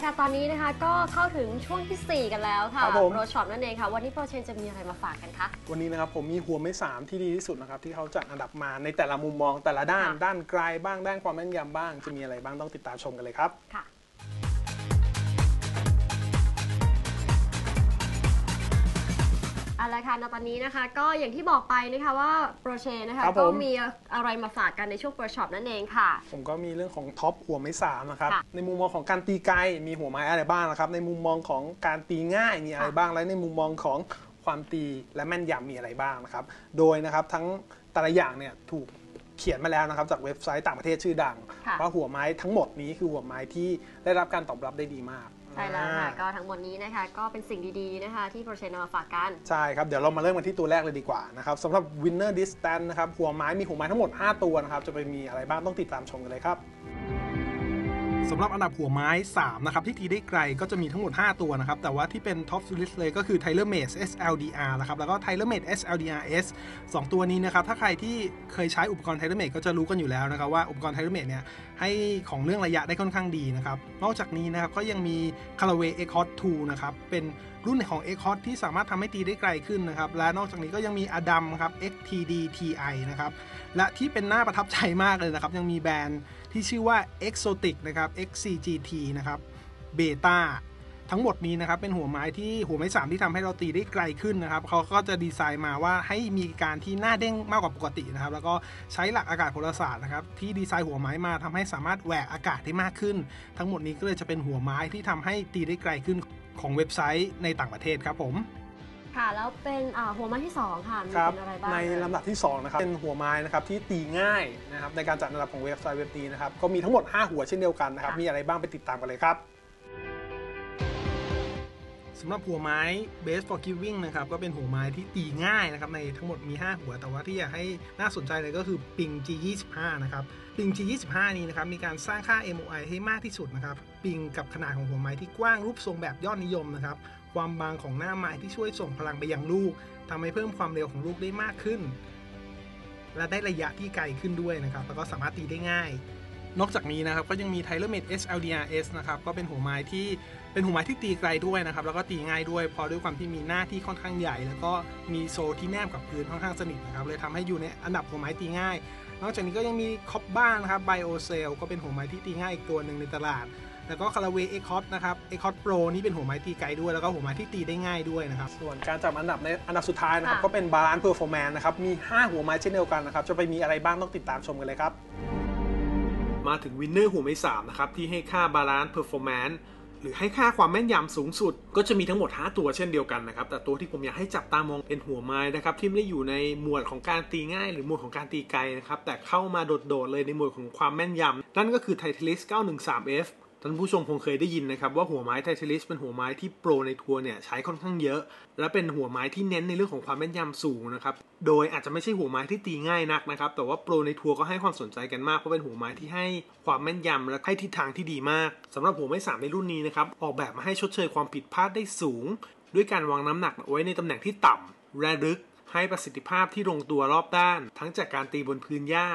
ละค่ะตอนนี้นะคะก็เข้าถึงช่วงทีสี่4 กันแล้วค่ะครับผมโปรช็อปนั่นเองค่ะ วันนี้โปรเชนจะมีอะไรมาฝากกันคะ วันนี้นะครับผมมีหัวไม้สามที่ดีที่สุดนะครับที่เขาจัดอันดับมาในแต่ละมุมมองแต่ละด้าน ค่ะ ด้านไกลบ้างด้านความแม่นยำบ้างจะมีอะไรบ้างต้องติดตามชมกันเลยครับ ค่ะ เอาละค่ะณตอนนี้นะคะ ก็อย่างที่บอกไปนะคะว่าโปรเชนะคะครับก็ผมมีอะไรมาฝากกันในช่วงโปรช็อปนั่นเองค่ะ ผมก็มีเรื่องของท็อปหัวไม้สามนะครับ ค่ะในมุมมองของการตีไกลมีหัวไม้อะไรบ้างนะครับ ในมุมมองของการตีง่ายมีอะไรค่ะบ้าง และในมุมมองของความตีและแม่นยำมีอะไรบ้างนะครับ โดยนะครับทั้งแต่ละอย่างเนี่ยถูกเขียนมาแล้วนะครับจากเว็บไซต์ต่างประเทศชื่อดัง ค่ะ ว่าหัวไม้ทั้งหมดนี้คือหัวไม้ที่ได้รับการตอบรับได้ดีมากใช่แล้วค่ะอ่าก็ทั้งหมดนี้นะคะ ก็เป็นสิ่งดีๆนะคะ ที่โปรเชนนำมาฝากกัน ใช่ครับ เดี๋ยวเรามาเริ่มกันที่ตัวแรกเลยดีกว่านะครับสำหรับ winner distance นะครับหัวไม้มีหัวไม้ทั้งหมด 5 ตัวนะครับ จะไปมีอะไรบ้างต้องติดตามชมกันเลยครับ สำหรับอันดับหัวไม้ 3 นะครับ ที่ตีได้ไกลก็จะมีทั้งหมด 5 ตัวนะครับ แต่ว่าที่เป็นท็อปซูลิสเลยก็คือ Tyler m a d e SLDR นะครับ แล้วก็ Tyler m a d e SLDRS 2 ตัวนี้นะครับ ถ้าใครที่เคยใช้อุปกรณ์ Tyler m a d e ก็จะรู้กันอยู่แล้วนะครับ ว่าอุปกรณ์ Tyler m a d e เนี่ยให้ของเรื่องระยะได้ค่อนข้างดีนะครับ นอกจากนี้นะครับก็ยังมี Callaway X Hot 2 นะครับเป็นรุ่นของ X Hot ที่สามารถทำให้ตีได้ไกลขึ้นนะครับ และนอกจากนี้ก็ยังมี Adam ครับ XTD TI นะครับและที่เป็นหน้าประทับใจมากเลยนะครับ ยังมีแบรนด์ที่ชื่อว่า Exotic นะครับ XCGT นะครับ Beta ทั้งหมดนี้นะครับเป็นหัวไม้ที่หัวไม้สามที่ทำให้เราตีได้ไกลขึ้นนะครับเขาก็จะดีไซน์มาว่าให้มีการที่หน้าเด้งมากกว่าปกตินะครับ แล้วก็ใช้หลักอากาศโหราศาสตร์นะครับที่ดีไซน์หัวไม้มาทำให้สามารถแหวกอากาศได้มากขึ้น ทั้งหมดนี้ก็เลยจะเป็นหัวไม้ที่ทำให้ตีได้ไกลขึ้น ของเว็บไซต์ในต่างประเทศครับผม ค่ะ แล้วเป็นอ่าหัวไม้ที่สองค่ะมีครับเป็นอะไรบ้างในเอ่ยลำดับที่2นะครับเป็นหัวไม้นะครับที่ตีง่ายนะครับในการจัดอันดับของเว็บไซต์เว็บนี้นะครับก็มีทั้งหมด 5 หัวเช่นเดียวกันนะครับค่ะมีอะไรบ้างไปติดตามกันเลยครับ สำหรับหัวไม้ Base for Giving นะครับก็เป็นหัวไม้ที่ตีง่ายนะครับในทั้งหมดมี 5 หัว แต่ว่าที่อยากให้น่าสนใจเลยก็คือปิง G25 นะครับปิง G25 นี้นะครับมีการสร้างค่า MOI ให้มากที่สุดนะครับปิงกับขนาดของหัวไม้ที่กว้างรูปทรงแบบยอดนิยมนะครับความบางของหน้าไม้ที่ช่วยส่งพลังไปยังลูกทำให้เพิ่มความเร็วของลูกได้มากขึ้น และได้ระยะที่ไกลขึ้นด้วยนะครับ แล้วก็สามารถตีได้ง่าย นอกจากนี้นะครับก็ยังมี Tyler Made SLDRS นะครับก็เป็นหัวไม้ที่เป็นหัวไม้ที่ตีไกลด้วยนะครับแล้วก็ตีง่ายด้วยเพราะด้วยความที่มีหน้าที่ค่อนข้างใหญ่ แล้วก็มีโซลที่แนบกับพื้นค่อนข้างสนิทนะครับเลยทำให้อยู่ในอันดับหัวไม้ตีง่าย นอกจากนี้ก็ยังมีคอปบ้างนะครับ BioCell ก็เป็นหัวไม้ที่ตีง่ายอีกตัวหนึ่งในตลาด แล้วก็ Callaway X Hot นะครับ X Hot Pro นี่เป็นหัวไม้ตีไกลด้วยแล้วก็หัวไม้ที่ตีได้ง่ายด้วยนะครับส่วนการจับอันดับในอันดับสุดท้ายนะครับค่ะก็เป็น Balance Performance นะครับมี 5 หัวไม้เช่นเดียวกันนะครับจะไปมีอะไรบ้างต้องติดตามชมกันเลยครับ มาถึงวินเนอร์หัวไม้สามนะครับที่ให้ค่าบาลานซ์เพอร์ฟอร์แมนซ์หรือให้ค่าความแม่นยำสูงสุด ก็จะมีทั้งหมด 5 ตัวเช่นเดียวกันนะครับ แต่ตัวที่ผมอยากให้จับตามองเป็นหัวไม้นะครับ ที่ไม่ได้อยู่ในหมวดของการตีง่าย หรือหมวดของการตีไกลนะครับ แต่เข้ามาโดดๆเลยในหมวดของความแม่นยำนั่นก็คือ t i t ลิส 913F ท่านผู้ชมคงเคยได้ยินนะครับว่าหัวไม้ไทเทลิสเป็นหัวไม้ที่โปรในทัวร์เนี่ยใช้ค่อนข้างเยอะ และเป็นหัวไม้ที่เน้นในเรื่องของความแม่นยำสูงนะครับโดยอาจจะไม่ใช่หัวไม้ที่ตีง่ายนักนะครับแต่ว่าโปรในทัวร์ก็ให้ความสนใจกันมากเพราะเป็นหัวไม้ที่ให้ความแม่นยำและให้ทิศทางที่ดีมากสำหรับหัวไม้สามในรุ่นนี้นะครับออกแบบมาให้ชดเชยความผิดพลาดได้สูง ด้วยการวางน้ำหนักไว้ในตำแหน่งที่ต่ำและลึกให้ประสิทธิภาพที่ลงตัวรอบด้าน ทั้งจากการตีบนพื้นหญ้า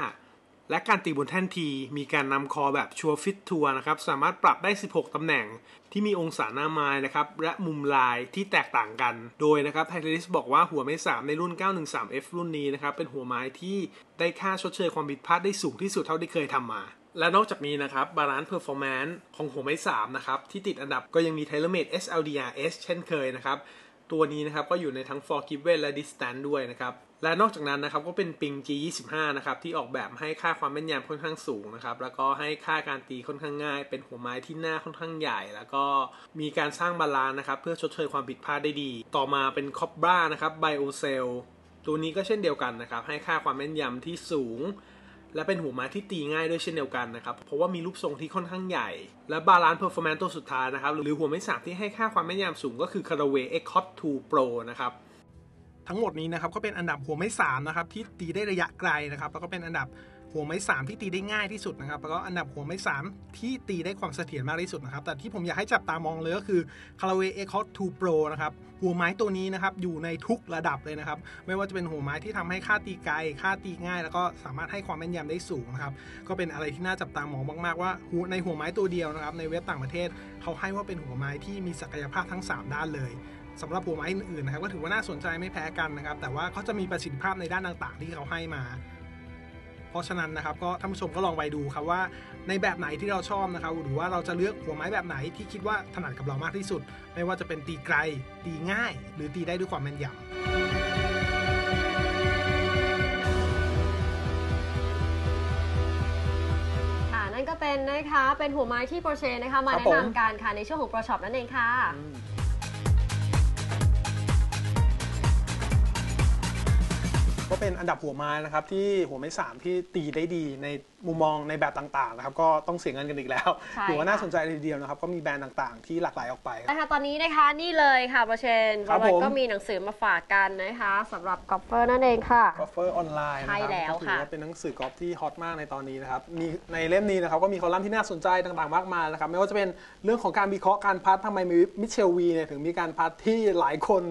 และการตีบนแท่นทีมีการนำคอแบบชัวฟิตทัวนะครับสามารถปรับได้ 16 ตำแหน่งที่มีองศาหน้าไม้นะครับและมุมลายที่แตกต่างกัน โดยนะครับไทเทลิสบอกว่าหัวไม้ 3 ในรุ่น 913F รุ่นนี้นะครับเป็นหัวไม้ที่ได้ค่าชดเชยความผิดพลาดได้สูงที่สุดเท่าที่เคยทำมาและนอกจากนี้นะครับบาลานซ์เพอร์ฟอร์แมนซ์ของหัวไม้3นะครับที่ติดอันดับก็ยังมี Tailor Made SLDRS เช่นเคยนะครับ ตัวนี้นะครับก็อยู่ในทั้ง Forgiven และ Distance ด้วยนะครับ และนอกจากนั้นนะครับก็เป็นปิง G25 นะครับที่ออกแบบให้ค่าความแม่นยำค่อนข้างสูงนะครับแล้วก็ให้ค่าการตีค่อนข้างง่าย เป็นหัวไม้ที่หน้าค่อนข้างใหญ่ แล้วก็มีการสร้างบาลานซ์นะครับเพื่อชดเชยความผิดพลาดได้ดี ต่อมาเป็น Cobra นะครับ BioCell ตัวนี้ก็เช่นเดียวกันนะครับให้ค่าความแม่นยำที่สูง และเป็นหัวไม้ที่ตีง่ายด้วยเช่นเดียวกันนะครับ เพราะว่ามีรูปทรงที่ค่อนข้างใหญ่ และบาลานซ์เพอร์ฟอร์แมนซ์ตัวสุดท้ายนะครับ หรือหัวไม้สามที่ให้ค่าความแม่นยำสูงก็คือ Caraway Ecot 2 Pro นะครับทั้งหมดนี้นะครับก็เป็นอันดับหัวไม้สามนะครับที่ตีได้ระยะไกลนะครับแล้วก็เป็นอันดับ หัวไม้3ที่ตีได้ง่ายที่สุดนะครับ แล้วก็อันดับหัวไม้3ที่ตีได้ความเสถียรมากที่สุดนะครับ แต่ที่ผมอยากให้จับตามองเลยก็คือ c a r a w a y e c o 2 Pro นะครับ หัวไม้ตัวนี้นะครับอยู่ในทุกระดับเลยนะครับ ไม่ว่าจะเป็นหัวไม้ที่ทำให้ค่าตีไกล ค่าตีง่าย แล้วก็สามารถให้ความแม่นยำได้สูงนะครับ ก็เป็นอะไรที่น่าจับตามองมากๆว่าในหัวไม้ตัวเดียวนะครับ ในเว็บต่างประเทศเขาให้ว่าเป็นหัวไม้ที่มีศักยภาพทั้ง 3 ด้านเลยสำหรับหัวไม้อื่นๆนะครับก็ถือว่าน่าสนใจไม่แพ้กันนะครับ แต่ว่าเขาจะมีประสิทธิภาพในด้านต่าง ๆ ที่เขาให้มา ราะฉะนั้นนะครับก็ท่านผู้ชมก็ลองไปดูครับว่าในแบบไหนที่เราชอบนะครับ หรือว่าเราจะเลือกหัวไม้แบบไหนที่คิดว่าถนัดกับเรามากที่สุด ไม่ว่าจะเป็นตีไกล ตีง่าย หรือตีได้ด้วยความแม่นยำค่ะนั่นก็เป็นนะคะ เป็นหัวไม้ที่โปรเชนะคะ มาครับแนะผมนำกันค่ะในช่วงของโปรช็อปนั่นเองค่ะ ก็เป็นอันดับหัวไม้นะครับที่หัวไม้สามที่ตีได้ดีในมุมมองในแบบต่างๆนะครับก็ต้องเสียเงินกันอีกแล้วใช่ถือว่าน่าค่ะ สนใจเลยทีเดียวนะครับก็มีแบรนด์ต่างๆ ที่หลากหลายออกไปครับ นะคะตอนนี้นะคะนี่เลยค่ะโปรเชนครับเราผม ก็มีหนังสือมาฝากกันนะคะสำหรับกอล์ฟเฟอร์นั่นเองค่ะ กอล์ฟเฟอร์ออนไลน์นะคใช่รับแล้วก็ถือค่ะว่าเป็นหนังสือกอล์ฟที่ฮอตมากในตอนนี้นะครับ มีในเล่มนี้นะครับก็มีคอลัมน์ที่น่าสนใจต่างๆ มากมายนะครับ ไม่ว่าจะเป็นเรื่องของการวิเคราะห์การพัดทำไมมิเชลวีเนี่ยถึงมีการพัดที่หลายคน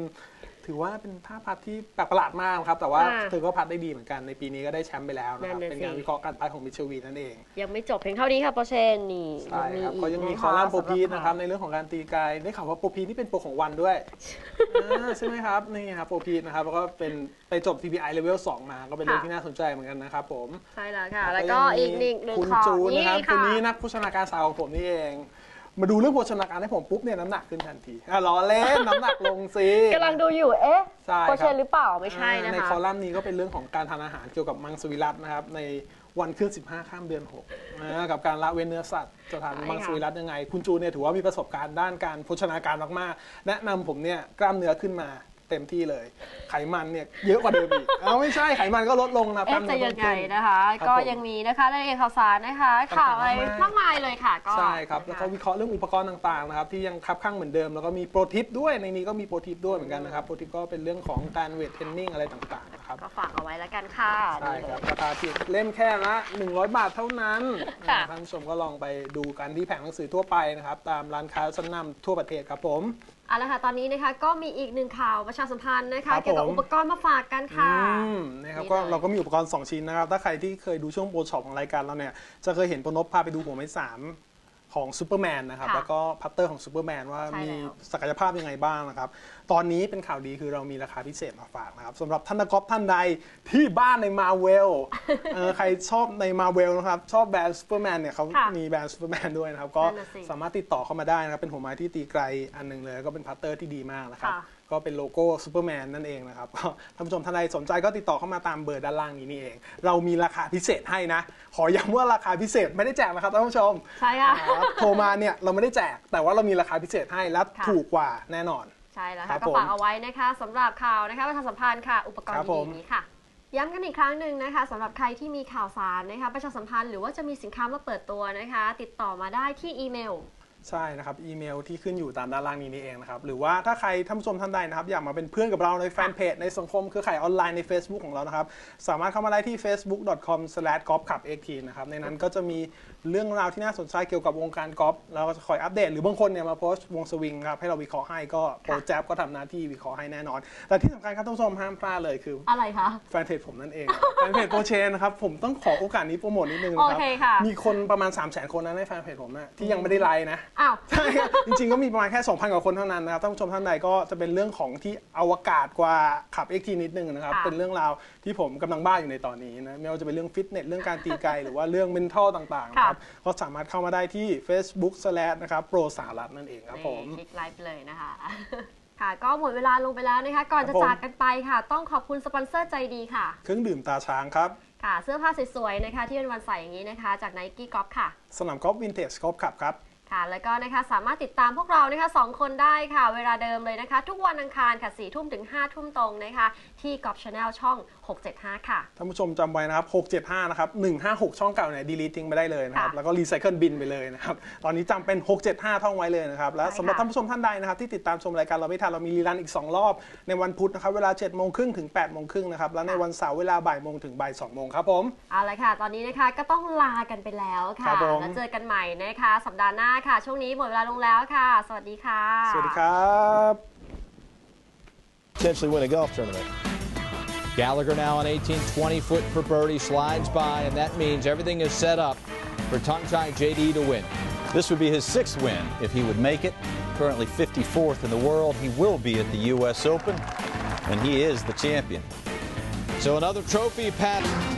ถือว่าเป็นท่าพัดที่แปลกประหลาดมากครับ แต่ว่าค่ะเธอก็พัดได้ดีเหมือนกันในปีนี้ก็ได้แชมป์ไปแล้วนะครับ นั่นน่ะเป็นการสิ วิเคราะห์การพัดของมิเชลวีนั่นเอง ยังไม่จบเพียงเท่านี้ค่ะโปรเชนนี่ใช่ครับอีก็ยังมีะะคอลัมน์โปรพีทสำหนะครับในเรื่องของการตีไกลได้ข่าวว่าโปรพีทนี่เป็นโปรของวันด้วยอ่าใช่ไหมครับนี่ครับโปรพีทนะครับแล้วก็เป็นไปจบ TPI Level 2 มาก็เป็นเรื่องที่น่าสนใจเหมือนกันนะครับผมใช่แล้วค่ะ แล้วก็อีกหนึ่งหนึ่งคุณข่าวจูนนะครับนี่คนค่ะนี้นักโภชนาการสาวของผมนี่เอง มาดูเรื่องโภชนาการให้ผมปุ๊บเนี่ยน้ำหนักขึ้นทันทีอะล้อเล่น น้ำหนักลงสิ กำลังดูอยู่ เอ๊ะใช่โปรคเชรับนหรือเปล่า ไม่ใช่นะในคะคอลัมน์นี้ก็เป็นเรื่องของการทานอาหารเกี่ยวกับมังสวิรัตนะครับ ในวันขึ้น 15 ข้ามเดือน6นะกับการละเว้นเนื้อสัตว์ จะทานใช่ค่ะ มังสวิรัตยังไง คุณจูนเนี่ยถือว่ามีประสบการณ์ด้านการโภชนาการมากๆ แนะนำผมเนี่ยกล้ามเนื้อขึ้นมา เต็มที่เลย ไขมันเนี่ยเยอะกว่าเดิมอีก เอาไม่ใช่ไขมันก็ลดลงนะกเอ๊ะล้ามจะเนื้อยังไงเพิ่มขึ้นนะคะครับก็ผมยังมีนะคะรายละเอียดข่าวสารนะคะ ข่าวอะไรต่างๆมากมากมายเลยค่ะก็ใช่ครับ แล้วก็นะะวิเคราะห์เรื่องอุปกรณ์ต่างๆนะครับที่ยังคับข้างเหมือนเดิม แล้วก็มีโปรทิปด้วยในนี้ก็มีโปรทิปด้วยเหมือนกันนะครับโปรทิปก็เป็นเรื่องของการเวทเทรนนิ่งอะไรต่างๆนะครับก็ฝากเอาไว้แล้วกันค่ะใช่ครับราคาเพียงเล่มแค่ละ100 บาทเท่านั้นค่ะท่านผู้ชมก็ลองไปดูกันที่แผงหนังสือทั่วไปนะครับตามร้านค้าชั้นนำทั่วประเทศครับผม เอาละค่ะ ตอนนี้นะคะก็มีอีกหนึ่งข่าวประชาสัมพันธ์นะครัคะบเกี่ยวกับผม อุปกรณ์มาฝากกันค่ะ อืมนะครับนี่ก็เลย เราก็มีอุปกรณ์ 2 ชิ้นนะครับ ถ้าใครที่เคยดูช่วงโปรช็อปของรายการเราเนี่ย จะเคยเห็นโปรนบพาไปดูหัวไม้สาม ของซูเปอร์แมนนะครับค่ะแล้วก็พัตเตอร์ของซูเปอร์แมนว่าใช่มีแล้ว ศักยภาพยังไงบ้างนะครับ ตอนนี้เป็นข่าวดีคือเรามีราคาพิเศษมาฝากนะครับสำหรับท่านนักกอล์ฟท่านใดที่บ้านในมาเวลเออใครชอบในมาเวลนะครับ ชอบแบรนด์ซูเปอร์แมนเนี่ยเขาค่ะมีแบรนด์ซูเปอร์แมนด้วยนะครับ ก็นั่นน่ะสิสามารถติดต่อเข้ามาได้นะครับ เป็นหัวไม้ที่ตีไกลอันหนึ่งเลยแล้วก็เป็นพัตเตอร์ที่ดีมากนะครับ ค่ะ ก็เป็นโลโก้ซูเปอร์แมนนั่นเองนะครับก็ท่านผู้ชมท่านใดสนใจก็ติดต่อเข้ามาตามเบอร์ด้านล่างนี้นี่เอง เรามีราคาพิเศษให้นะ ขอย้ำว่าราคาพิเศษไม่ได้แจกนะครับท่านผู้ชมใช่ค่ะครับโทรมาเนี่ยเราไม่ได้แจก แต่ว่าเรามีราคาพิเศษให้และค่ะถูกกว่าแน่นอนใช่แล้วครัค่ะบก็ผมฝากเอาไว้นะคะสำหรับข่าวนะคะประชาสัมพันธ์ค่ะ อุปกรณ์ครับผมดีๆนี้ค่ะย้ำกันอีกครั้งหนึ่งนะคะสำหรับใครที่มีข่าวสารนะคะประชาสัมพันธ์หรือว่าจะมีสินค้ามาเปิดตัวนะคะ ติดต่อมาได้ที่อีเมล ใช่นะครับอีเมลที่ขึ้นอยู่ตามด้านล่างนี้นี่เองนะครับหรือว่าถ้าใครท่านผู้ชมท่านใดนะครับอยากมาเป็นเพื่อนกับเราในแฟนเพจในสังคมเครือข่ายออนไลน์ใน Facebook ของเรานะครับสามารถเข้ามาได้ที่ facebook.com/golfclub18 นะครับในนั้นก็จะมีเรื่องราวที่น่าสนใจเกี่ยวกับวงการกอล์ฟแล้วก็จะคอยอัปเดต หรือบางคนเนี่ยมาโพสต์วงสวิงครับให้เราวิเคราะห์ให้ก็โปรแจ๊บก็ทำหน้าที่วิเคราะห์ให้แน่นอน แต่ที่สำคัญครับท่านผู้ชมห้ามพลาดเลยคืออะไรคะแฟนเพจผมนั่นเองแฟนเพจโปรเชนนะครับผมต้องขอโอกาสนี้โปรโมทนิดนึงนะคโอรับเคค่ะมีคนประมาณ 3 0 0 0 0 0 คนนะในแฟนเพจผมนะที่ยังไม่ได้ไลค์นะอ้าวใช่ครับจริงๆก็มีประมาณแค่ 2,000 กว่าคนเท่านั้นนะครับท่านผู้ชมท่านใดก็จะเป็นเรื่องของที่อวกาศกว่าขับ XT นิดนึงนะครับ ค่ะ เป็นเรื่องราวที่ผมกำลังบ้าอยู่ในตอนนี้นะไม่ว่าจะเป็นเรื่องฟิตเนสเรื่องการตีไกล หรือว่าเรื่อง mental ต่างๆนะครับก็สามารถเข้ามาได้ที่ Facebook slash นะครับโปรสารัตนั่นเองครับผม นี่คลิกไลฟ์เลยนะคะ ค่ะ ก็หมดเวลาลงไปแล้วนะคะ ก่อนครัจะบผม จากกันไปค่ะ ต้องขอบคุณสปอนเซอร์ใจดีค่ะ เครื่องดื่มตาช้างครับ ค่ะ เสื้อผ้าสวยๆนะคะ ที่เป็นวันใส่อย่างนี้นะคะ จาก Nike Golf ค่ะ สนามกอล์ฟวินเทจกอล์ฟขับครับ ค่ะ แล้วก็นะคะสามารถติดตามพวกเรานะคะสองคนได้ค่ะ เวลาเดิมเลยนะคะ ทุกวันอังคารค่ะ4ทุ่มถึง5ทุ่มตรงนะคะ ที่กอบชาแนลช่อง 675 ค่ะ ท่านผู้ชมจำไว้นะครับ 675 นะครับ 156 ช่องเก่าเนี่ยดีลีทิ้งไปได้เลยนะครับ ค่ะแล้วก็รีไซเคิลบินไปเลยนะครับ ตอนนี้จำเป็น 675 ท่องไว้เลยนะครับ และใช่ค่ะ สำหรับท่านผู้ชมท่านใดนะครับ ที่ติดตามชมรายการเราไม่ทันเรามีรีรันอีก 2 รอบ ในวันพุธนะครับ เวลา7โมงครึ่งถึง8โมงครึ่งนะครับ และในวันเสาร์เวลาบ่ายโมงถึงบ่าย2โมงครับผม เอาละค่ะ ตอนนี้นะคะก็ต้องลากันไปแล้วครัค่ะบผม แล้วเจอกันใหม่นะคะ สัปดาห์หน้า Potentially win a golf tournament. Gallagher now on 18, 20 foot for birdie, slides by, and that means everything is set up for tongue tie JD to win. This would be his sixth win if he would make it. Currently 54th in the world, he will be at the U.S. Open, and he is the champion. So another trophy pattern.